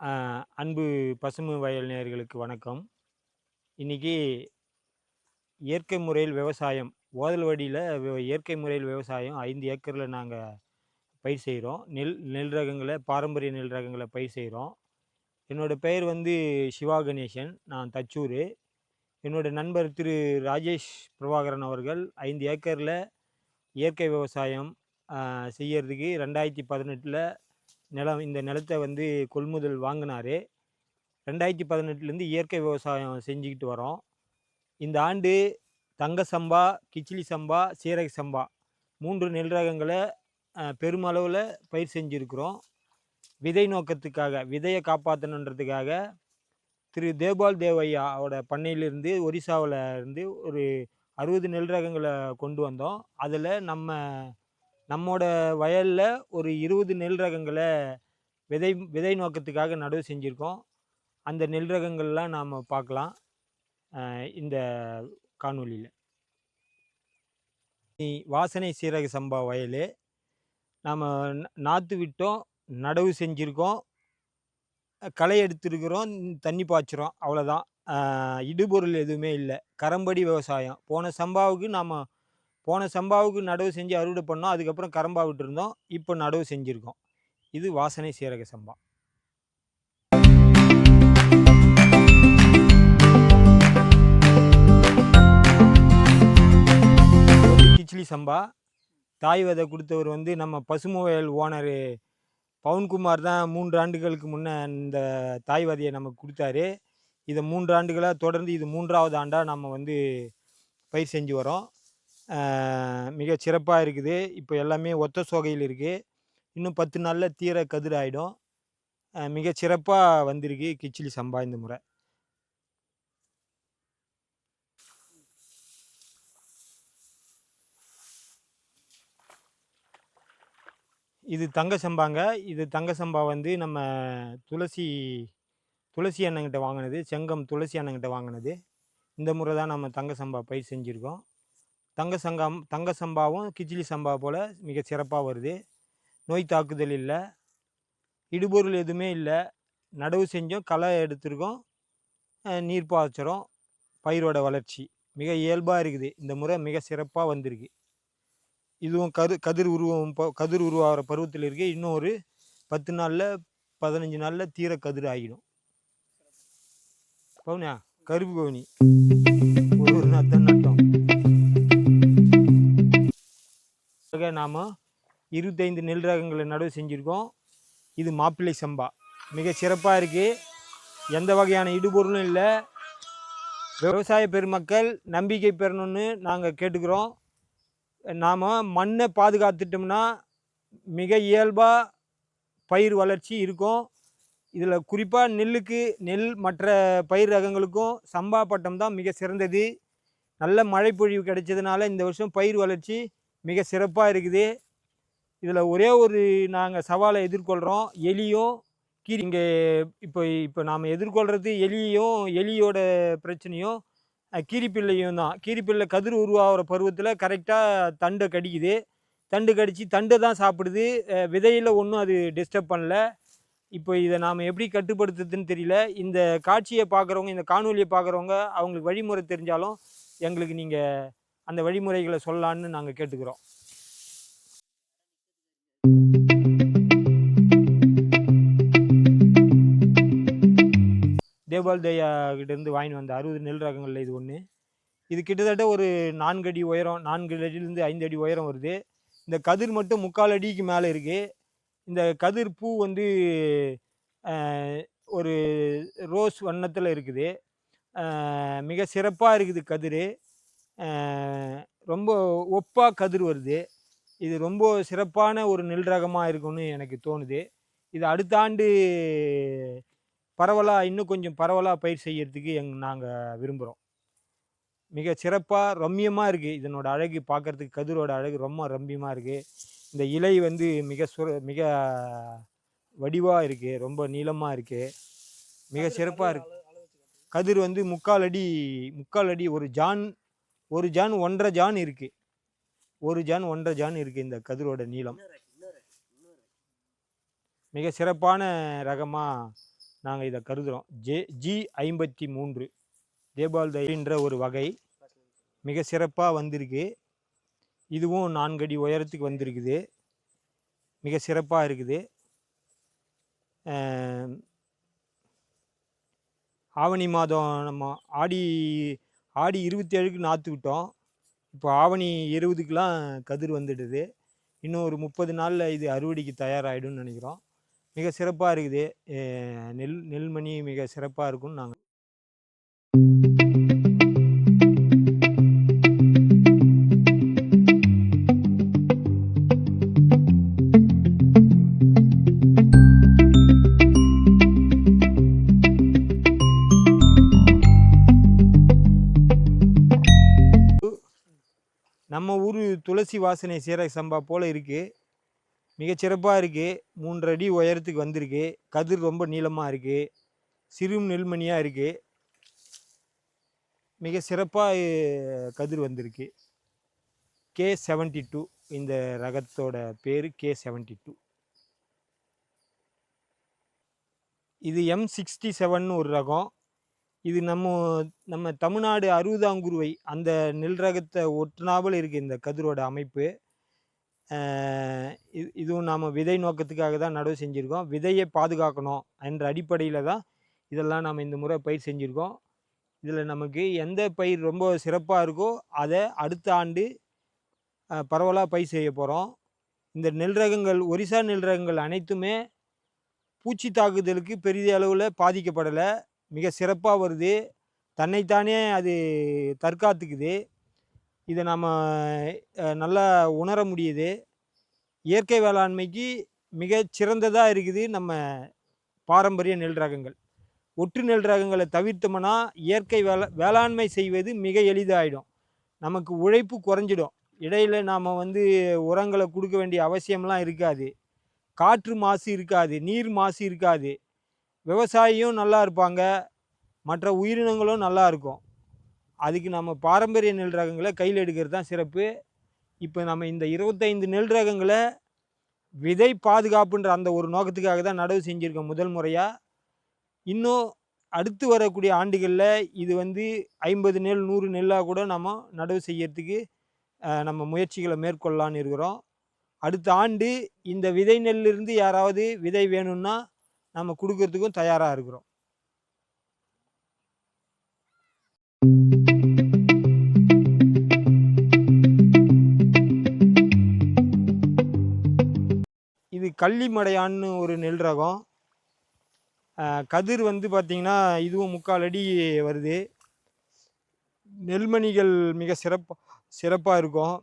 அன்பு பசுமை வயல் நேர்களுக்கு வணக்கம். இன்னைக்கு இயற்கை முறையில் விவசாயம் ஓதல் வடியில் இயற்கை முறையில் விவசாயம் ஐந்து ஏக்கரில் நாங்கள் பயிர் செய்கிறோம் நெல் நெல் ரகங்களை பாரம்பரிய நெல் ரகங்களை பயிர் செய்கிறோம் என்னோட பெயர் வந்து சிவா கணேசன். நான் தச்சூர். என்னோடய நண்பர் திரு ராஜேஷ் பிரபாகரன் அவர்கள் ஐந்து ஏக்கரில் இயற்கை விவசாயம் செய்யறதுக்கு ரெண்டாயிரத்தி பதினெட்டில் நிலம் இந்த நிலத்தை வந்து கொள்முதல் வாங்கினார். ரெண்டாயிரத்தி பதினெட்டுலேருந்து இயற்கை விவசாயம் செஞ்சுக்கிட்டு வரோம். இந்த ஆண்டு தங்க சம்பா கிச்சிலி சம்பா சீரக சம்பா மூன்று நெல் ரகங்களை பெருமளவில் பயிர் செஞ்சுருக்கிறோம். விதை நோக்கத்துக்காக விதையை காப்பாற்றணுன்றதுக்காக திரு தேபால் தேவையாவோட பண்ணையிலிருந்து ஒரிசாவில் இருந்து ஒரு அறுபது நெல் ரகங்களை கொண்டு வந்தோம். அதில் நம்ம நம்மோட வயலில் ஒரு இருபது நெல் ரகங்களை விதை விதை நோக்கத்துக்காக நடவு செஞ்சுருக்கோம். அந்த நெல் ரகங்கள்லாம் நாம் பார்க்கலாம் இந்த காணொளியில். வாசனை சீரக சம்பா வயல் நாம் நாற்று விட்டோம் நடவு செஞ்சுருக்கோம் களை எடுத்துருக்குறோம் தண்ணி பாய்ச்சுறோம் அவ்வளோதான் இடுபொருள் எதுவுமே இல்லை. கரம்படி விவசாயம். போன சம்பாவுக்கு நாம் போன சம்பாவுக்கு நடவு செஞ்சு அறுவடை பண்ணோம் அதுக்கப்புறம் கரம்பா விட்டுருந்தோம். இப்போ நடவு செஞ்சுருக்கோம். இது வாசனை சீரக சம்பா. கிச்சிலி சம்பா. தாய் விதை கொடுத்தவர் வந்து நம்ம பசுமொயல் ஓனரு பவன்குமார் தான் மூன்று ஆண்டுகளுக்கு முன்னே இந்த தாய் விதையை நமக்கு கொடுத்தாரு. இதை மூன்று ஆண்டுகளாக தொடர்ந்து இது மூன்றாவது ஆண்டாக நம்ம வந்து பயிர் செஞ்சு வரோம் மிக சிறப்பாக இருக்குது. இப்போ எல்லாமே ஒத்த சோகையில் இருக்குது இன்னும் பத்து நாளில் தீர கதிர் ஆகிடும் மிக சிறப்பாக வந்திருக்கு கிச்சிலி சம்பா இந்த முறை. இது தங்க சம்பாங்க. இது தங்க சம்பா வந்து நம்ம துளசி துளசி அண்ணங்கிட்ட வாங்கினது. செங்கம் துளசி அண்ணங்கிட்ட வாங்கினது. இந்த முறை தான் நம்ம தங்க சம்பா பயிர் செஞ்சுருக்கோம். தங்க சங்கம் தங்க சம்பாவும் கிச்சிலி சம்பா போல் மிக சிறப்பாக வருது. நோய் தாக்குதல் இல்லை. இடுபொருள் எதுவுமே இல்லை. நடவு செஞ்சோம் களை எடுத்திருக்கோம். நீர் பாய்ச்சறோம். பயிரோட வளர்ச்சி. மிக இயல்பாக இருக்குது. இந்த முறை மிக சிறப்பாக வந்திருக்கு. இதுவும் கரு கதிர் உருவம் கதிர் உருவாகிற பருவத்தில் இருக்கு இன்னும் ஒரு பத்து நாளில் பதினஞ்சு நாளில் தீர கதிர் ஆகிடும். பவுனியா? கருப்பு கவுனி ஒரு ஒரு நாம் இருபத்தைந்து நெல் ரகங்களை நடவு செஞ்சுருக்கோம். இது மாப்பிள்ளை சம்பா. மிக சிறப்பாக இருக்குது எந்த வகையான இடுபொருளும் இல்லை. விவசாய பெருமக்கள் நம்பிக்கை பெறணும்னு நாங்கள் கேட்டுக்கிறோம். நாம் மண்ணை பாதுகாத்துட்டோம்னா மிக இயல்பாக பயிர் வளர்ச்சி இருக்கும். இதில் குறிப்பாக நெல்லுக்கு நெல் மற்ற பயிர் ரகங்களுக்கும் சம்பா பட்டம் தான் மிக சிறந்தது. நல்ல மழை பொழிவு கிடைச்சதுனால இந்த வருஷம் பயிர் வளர்ச்சி மிக சிறப்பாக இருக்குது. இதில் ஒரே ஒரு நாங்கள் சவாலை எதிர்கொள்கிறோம் எலியும் கீரி இங்கே இப்போ இப்போ நாம் எதிர்கொள்கிறது எலியும் எலியோட பிரச்சனையும் கீரிப்பிள்ளையும் தான். கீரிப்பிள்ளை கதிர் உருவாகிற பருவத்தில் கரெக்டாக தண்டை கடிக்குது. தண்டு கடித்து தண்டை தான் சாப்பிடுது. விதையில் ஒன்றும் அது டிஸ்டர்ப் பண்ணல. இப்போ இதை நாம் எப்படி கட்டுப்படுத்துறதுன்னு தெரியல. இந்த காட்சியை பார்க்குறவங்க இந்த காணொலியை பார்க்குறவங்க அவங்களுக்கு வழிமுறை தெரிஞ்சாலும் எங்களுக்கு நீங்கள் அந்த வழிமுறைகளை சொல்லலான்னு நாங்கள் கேட்டுக்கிறோம். தேபால் தேயா கிட்டேருந்து வாங்கிட்டு வந்த அறுபது நெல் ரகங்களில் இது ஒன்று இது கிட்டத்தட்ட ஒரு நான்கு அடி உயரம் நான்கு அடியிலேருந்து ஐந்து அடி உயரம் வருது. இந்த கதிர் மட்டும் முக்கால் அடிக்கு மேலே இருக்குது இந்த கதிர் பூ வந்து ஒரு ரோஸ் வண்ணத்தில் இருக்குது. மிக சிறப்பாக இருக்குது கதிர். ரொம்ப ஒப்பாக கதிர் வருது. இது ரொம்ப சிறப்பான ஒரு நெல் ரகமாக இருக்கும்னு எனக்கு தோணுது. இது அடுத்த ஆண்டு பரவலாக இன்னும் கொஞ்சம் பரவலாக பயிர் செய்யறதுக்கு எங் நாங்கள் விரும்புகிறோம் மிக சிறப்பாக ரம்மியமாக இருக்குது இதனோட அழகு பார்க்கறதுக்கு கதிரோட அழகு ரொம்ப ரம்மியமாக இருக்குது இந்த இலை வந்து மிக சுர மிக வடிவாக இருக்குது ரொம்ப நீளமாக இருக்குது மிக சிறப்பாக இருக்கு. கதிர் வந்து முக்கால் அடி முக்கால் அடி ஒரு ஜான் ஒரு ஜான் ஒன்றரை ஜான் இருக்குது ஒரு ஜான் ஒன்றரை ஜான் இருக்குது இந்த கதிரோட நீளம். மிக சிறப்பான ரகமாக நாங்கள் இதை கருதுகிறோம் ஜே ஜி ஐம்பத்தி மூன்று. தேபால் தயின்ற ஒரு வகை. மிக சிறப்பாக வந்திருக்கு. இதுவும் நான்கடி உயரத்துக்கு வந்திருக்குது. மிக சிறப்பாக இருக்குது. ஆவணி மாதம் நம்ம ஆடி ஆடி இருபத்தி ஏழுக்கு நாற்று விட்டோம் இப்போ ஆவணி இருபதுக்கெலாம் கதிர் வந்துடுது. இன்னும் ஒரு முப்பது நாளில் இது அறுவடைக்கு தயாராகிடும்னு நினைக்கிறோம். மிக சிறப்பாக இருக்குது. நெல் நெல்மணி மிக சிறப்பாக இருக்கும்னு நாங்கள் வாசனை சீரக சம்பா போல் இருக்குது மிகச்சிறப்பாக இருக்குது மூன்றரை அடி உயரத்துக்கு வந்திருக்கு. கதிர் ரொம்ப நீளமாக இருக்குது சிறு நெல்மணியாக இருக்குது மிக சிறப்பாக கதிர் வந்திருக்கு. கே செவன்ட்டி டூ இந்த ரகத்தோட பேர் கே செவன்ட்டி டூ. இது எம் சிக்ஸ்டி செவன் ஒரு ரகம். இது நம்ம நம்ம தமிழ்நாடு அறுபதாங்குருவை அந்த நெல் ரகத்தை ஒட்டுனாவில் இருக்குது இந்த கதிரோட அமைப்பு. இது இதுவும் நாம் விதை நோக்கத்துக்காக தான் நடவு செஞ்சுருக்கோம். விதையை பாதுகாக்கணும் என்ற அடிப்படையில் தான் இதெல்லாம் நாம் இந்த முறை பயிர் செஞ்சுருக்கோம். இதில் நமக்கு எந்த பயிர் ரொம்ப சிறப்பாக இருக்கோ அதை அடுத்த ஆண்டு பரவலாக பயிர் செய்ய போகிறோம் இந்த நெல் ரகங்கள் ஒரிசா நெல் ரகங்கள் அனைத்துமே பூச்சி தாக்குதலுக்கு பெரிய அளவில் பாதிக்கப்படலை. மிக சிறப்பாக வருது. தன்னைத்தானே அது தற்காத்துக்குது. இதை நம்ம நல்லா உணர முடியுது. இயற்கை வேளாண்மைக்கு மிக சிறந்ததாக இருக்குது நம்ம பாரம்பரிய நெல் ரகங்கள். ஒற்று நெல் ரகங்களை தவிர்த்தோம்னா இயற்கை வேளா வேளாண்மை செய்வது மிக எளிதாயிடும். நமக்கு உழைப்பு குறைஞ்சிடும். இடையில் நாம் வந்து உரங்களை கொடுக்க வேண்டிய அவசியம்லாம் இருக்காது. காற்று மாசு இருக்காது நீர் மாசு இருக்காது. விவசாயியும் நல்லா இருப்பாங்க. மற்ற உயிரினங்களும் நல்லா இருக்கும். அதுக்கு நம்ம பாரம்பரிய நெல் ரகங்களை கையில் எடுக்கிறது தான் சிறப்பு. இப்போ நம்ம இந்த இருபத்தைந்து நெல் ரகங்களை விதை பாதுகாப்புன்ற அந்த ஒரு நோக்கத்துக்காக தான் நடவு செஞ்சுருக்கோம் முதல் முறையாக இன்னும் அடுத்து வரக்கூடிய ஆண்டுகளில் இது வந்து ஐம்பது நெல் நூறு நெல்லாக கூட நம்ம நடவு செய்யறதுக்கு நம்ம முயற்சிகளை மேற்கொள்ளலான்னு இருக்கிறோம். அடுத்த ஆண்டு இந்த விதை நெல்லிருந்து யாராவது விதை வேணும்னா நம்ம கொடுக்கறதுக்கும் தயாராக இருக்கிறோம். இது கள்ளிமடையான்னு ஒரு நெல் ரகம். கதிர் வந்து பார்த்திங்கன்னா இதுவும் முக்கால் அடி வருது. நெல்மணிகள் மிக சிறப்பாக சிறப்பாக இருக்கும்.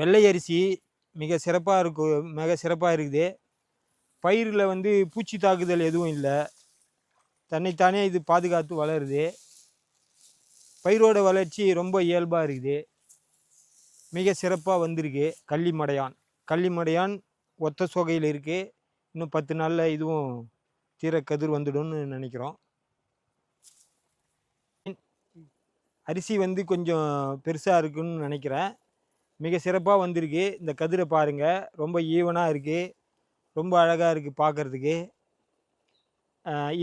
வெள்ளை அரிசி மிக சிறப்பாக இருக்கும் மிக சிறப்பாக இருக்குது. பயிரில் வந்து பூச்சி தாக்குதல் எதுவும் இல்லை. தன்னைத்தானே இது பாதுகாத்து வளருது. பயிரோட வளர்ச்சி ரொம்ப இயல்பாக இருக்குது. மிக சிறப்பாக வந்திருக்கு. கள்ளிமடையான் கள்ளிமடையான் ஒத்த சொகையில் இருக்குது இன்னும் பத்து நாளில் இதுவும் தீர கதிர் வந்துடும்னு நினைக்கிறோம். அரிசி வந்து கொஞ்சம் பெருசாக இருக்குன்னு நினைக்கிறேன். மிக சிறப்பாக வந்திருக்கு. இந்த கதிரை பாருங்கள் ரொம்ப ஈவனாக இருக்குது ரொம்ப அழகாக இருக்குது பார்க்குறதுக்கு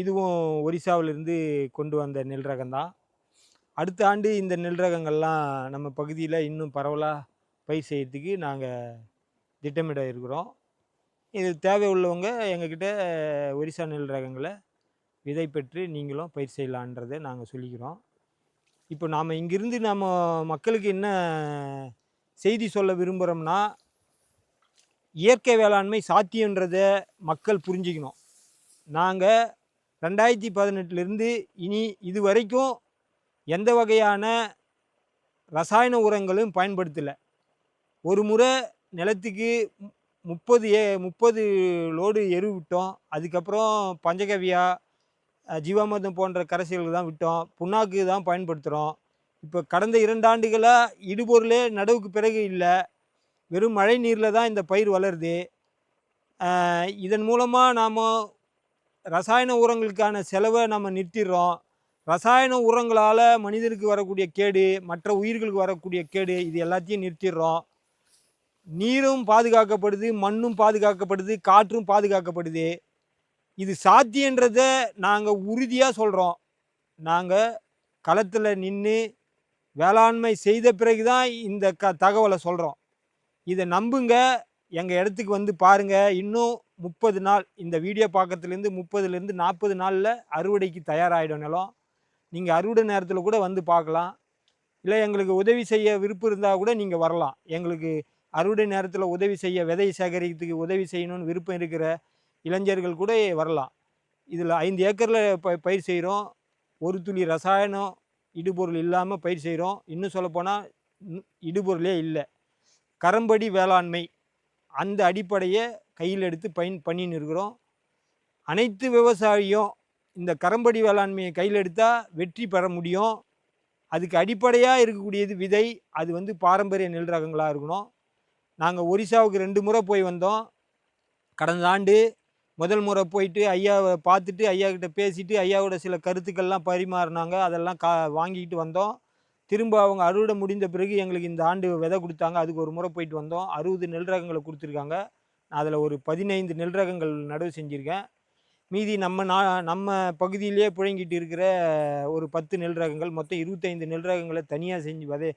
இதுவும் ஒரிசாவிலிருந்து கொண்டு வந்த நெல் ரகம்தான். அடுத்த ஆண்டு இந்த நெல் ரகங்கள்லாம் நம்ம பகுதியில் இன்னும் பரவலாக பயிர் செய்கிறதுக்கு நாங்கள் திட்டமிட இருக்கிறோம். இது தேவை உள்ளவங்க எங்ககிட்ட ஒரிசா நெல் ரகங்களை விதை பெற்று நீங்களும் பயிர் செய்யலான்றதை நாங்கள் சொல்லிக்கிறோம். இப்போ நாம் இங்கிருந்து நம்ம மக்களுக்கு என்ன செய்தி சொல்ல விரும்புகிறோம்னா இயற்கை வேளாண்மை சாத்தியன்றதை மக்கள் புரிஞ்சுக்கணும். நாங்கள் ரெண்டாயிரத்தி பதினெட்டுலேருந்து இனி இது வரைக்கும் எந்த வகையான ரசாயன உரங்களும் பயன்படுத்தலை. ஒரு முறை நிலத்துக்கு மு- முப்பது ஏ முப்பது லோடு எரு விட்டோம். அதுக்கப்புறம் பஞ்சகவியா ஜீவாமிர்தம் போன்ற கரைசல்கள் தான் விட்டோம். புண்ணாக்கு தான் பயன்படுத்துகிறோம் இப்போ கடந்த இரண்டு ஆண்டுகளாக இடுபொருளே நடவுக்கு பிறகு இல்லை. வெறும் மழை நீரில் தான் இந்த பயிர் வளருது. இதன் மூலமாக நாம் ரசாயன உரங்களுக்கான செலவை நம்ம நிறுத்திடுறோம். ரசாயன உரங்களால் மனிதனுக்கு வரக்கூடிய கேடு மற்ற உயிர்களுக்கு வரக்கூடிய கேடு இது எல்லாத்தையும் நிறுத்திடுறோம். நீரும் பாதுகாக்கப்படுது மண்ணும் பாதுகாக்கப்படுது காற்றும் பாதுகாக்கப்படுது. இது சாத்தியன்றத நாங்கள் உறுதியாக சொல்கிறோம் நாங்கள் களத்தில் நின்று வேளாண்மை செய்த பிறகு தான் இந்த க தகவலை சொல்கிறோம் இதை நம்புங்க. எங்கள் இடத்துக்கு வந்து பாருங்கள் இன்னும் முப்பது நாள் இந்த வீடியோ பார்க்கறதுலேருந்து முப்பதுலேருந்து நாற்பது நாளில் அறுவடைக்கு தயாராகிடும் நிலம். நீங்கள் அறுவடை நேரத்தில் கூட வந்து பார்க்கலாம் இல்லை எங்களுக்கு உதவி செய்ய விருப்பம் இருந்தால் கூட நீங்கள் வரலாம். எங்களுக்கு அறுவடை நேரத்தில் உதவி செய்ய விதை சேகரிக்கிறதுக்கு உதவி செய்யணும்னு விருப்பம் இருக்கிற இளைஞர்கள் கூட வரலாம். இதில் ஐந்து ஏக்கரில் ப பயிர் செய்கிறோம். ஒரு துளி ரசாயனம் இடுபொருள் இல்லாமல் பயிர் செய்கிறோம். இன்னும் சொல்லப்போனால் இடுபொருளே இல்லை. கரம்படி வேளாண்மை அந்த அடிப்படையை கையில் எடுத்து பயன் பண்ணின்னு இருக்கிறோம். அனைத்து விவசாயியும் இந்த கரம்படி வேளாண்மையை கையில் எடுத்தால் வெற்றி பெற முடியும். அதுக்கு அடிப்படையாக இருக்கக்கூடியது விதை அது வந்து பாரம்பரிய நெல் ரகங்களாக இருக்கணும். நாங்கள் ஒரிசாவுக்கு ரெண்டு முறை போய் வந்தோம். கடந்த ஆண்டு முதல் முறை போயிட்டு ஐயாவை பார்த்துட்டு ஐயா கிட்ட பேசிட்டு ஐயாவோட சில கருத்துக்கள்லாம் பரிமாறினாங்க. அதெல்லாம் கா வாங்கிக்கிட்டு வந்தோம். திரும்ப அவங்க அறுவடை முடிந்த பிறகு எங்களுக்கு இந்த ஆண்டு விதை கொடுத்தாங்க. அதுக்கு ஒரு முறை போயிட்டு வந்தோம். அறுபது நெல் ரகங்களை கொடுத்துருக்காங்க. நான் அதில் ஒரு பதினைந்து நெல் ரகங்கள் நடவு செஞ்சுருக்கேன். மீதி நம்ம நா நம்ம பகுதியிலே புழங்கிட்டு இருக்கிற ஒரு பத்து நெல் ரகங்கள் மொத்தம் இருபத்தைந்து நெல் ரகங்களை தனியாக செஞ்சு விதை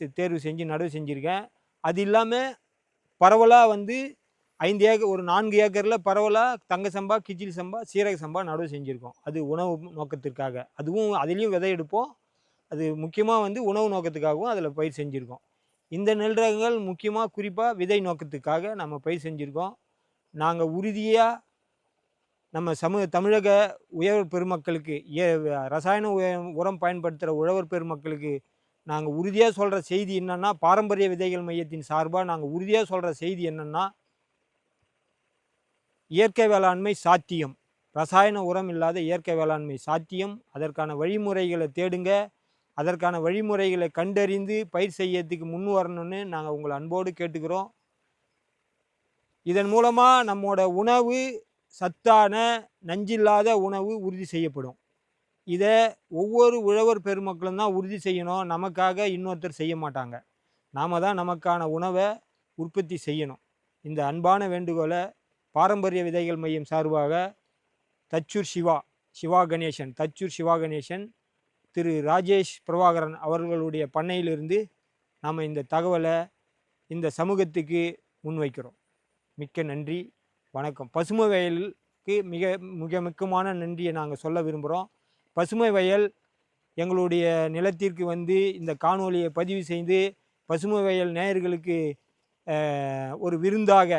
செ- தேர்வு செஞ்சு நடவு செஞ்சுருக்கேன். அது இல்லாமல் பரவலாக வந்து ஐந்து ஏக்கர் ஒரு நான்கு ஏக்கரில் பரவலாக தங்க சம்பா கிச்சில் சம்பா சீரக சம்பா நடவு செஞ்சுருக்கோம். அது உணவு நோக்கத்திற்காக. அதுவும் அதுலேயும் விதை எடுப்போம். அது முக்கியமாக வந்து உணவு நோக்கத்துக்காகவும் அதில் பயிர் செஞ்சுருக்கோம். இந்த நெல் ரகங்கள் முக்கியமாக குறிப்பாக விதை நோக்கத்துக்காக நம்ம பயிர் செஞ்சுருக்கோம். நாங்கள் உறுதியாக நம்ம சமூக தமிழக உழவர் பெருமக்களுக்கு ஏ- ரசாயன உரம் பயன்படுத்துகிற உழவர் பெருமக்களுக்கு நாங்கள் உறுதியாக சொல்கிற செய்தி என்னன்னா பாரம்பரிய விதைகள் மையத்தின் சார்பாக நாங்கள் உறுதியாக சொல்கிற செய்தி என்னென்னா இயற்கை வேளாண்மை சாத்தியம். ரசாயன உரம் இல்லாத இயற்கை வேளாண்மை சாத்தியம். அதற்கான வழிமுறைகளை தேடுங்க. அதற்கான வழிமுறைகளை கண்டறிந்து பயிர் செய்யறதுக்கு முன் வரணும்னு நாங்கள் உங்களை அன்போடு கேட்டுக்கிறோம். இதன் மூலமாக நம்மோட உணவு சத்தான நஞ்சில்லாத உணவு உறுதி செய்யப்படும். இதை ஒவ்வொரு உழவர் பெருமக்களும் தான் உறுதி செய்யணும். நமக்காக இன்னொருத்தர் செய்ய மாட்டாங்க. நாம தான் நமக்கான உணவை உற்பத்தி செய்யணும். இந்த அன்பான வேண்டுகோளை பாரம்பரிய விதைகள் மையம் சார்பாக தச்சூர் சிவா சிவா கணேசன் தச்சூர் சிவா கணேசன் திரு ராஜேஷ் பிரபாகரன் அவர்களுடைய பண்ணையிலிருந்து நாம் இந்த தகவலை இந்த சமூகத்துக்கு முன்வைக்கிறோம். மிக்க நன்றி வணக்கம். பசுமை வயலுக்கு மிக மிக முக்கியமான நன்றியை நாங்கள் சொல்ல விரும்புகிறோம் பசுமை வயல் எங்களுடைய நிலத்திற்கு வந்து இந்த காணொலியை பதிவு செய்து பசுமை வயல் நேயர்களுக்கு ஒரு விருந்தாக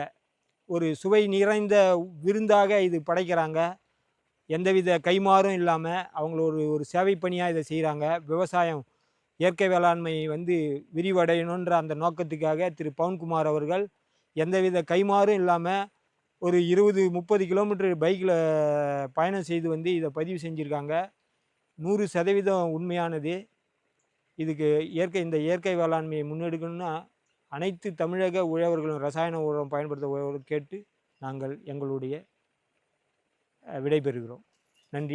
ஒரு சுவை நிறைந்த விருந்தாக இது படைக்கிறாங்க. எந்தவித கைமாறும் இல்லாமல் அவங்கள ஒரு ஒரு சேவை பணியாக இதை செய்கிறாங்க விவசாயம் இயற்கை வேளாண்மை வந்து விரிவடையணுன்ற அந்த நோக்கத்துக்காக திரு. பவன்குமார் அவர்கள் எந்தவித கைமாறும் இல்லாமல் ஒரு இருபது முப்பது கிலோமீட்டர் பைக்கில் பயணம் செய்து வந்து இதை பதிவு செஞ்சுருக்காங்க. நூறு சதவீதம் உண்மையானது. இதுக்கு இயற்கை இந்த இயற்கை வேளாண்மையை முன்னெடுக்கணும்னா அனைத்து தமிழக உழவர்களும் ரசாயன உரம் பயன்படுத்த உழவர்கள் கேட்டு நாங்கள் எங்களுடைய விடைபெறுகிறோம். நன்றி.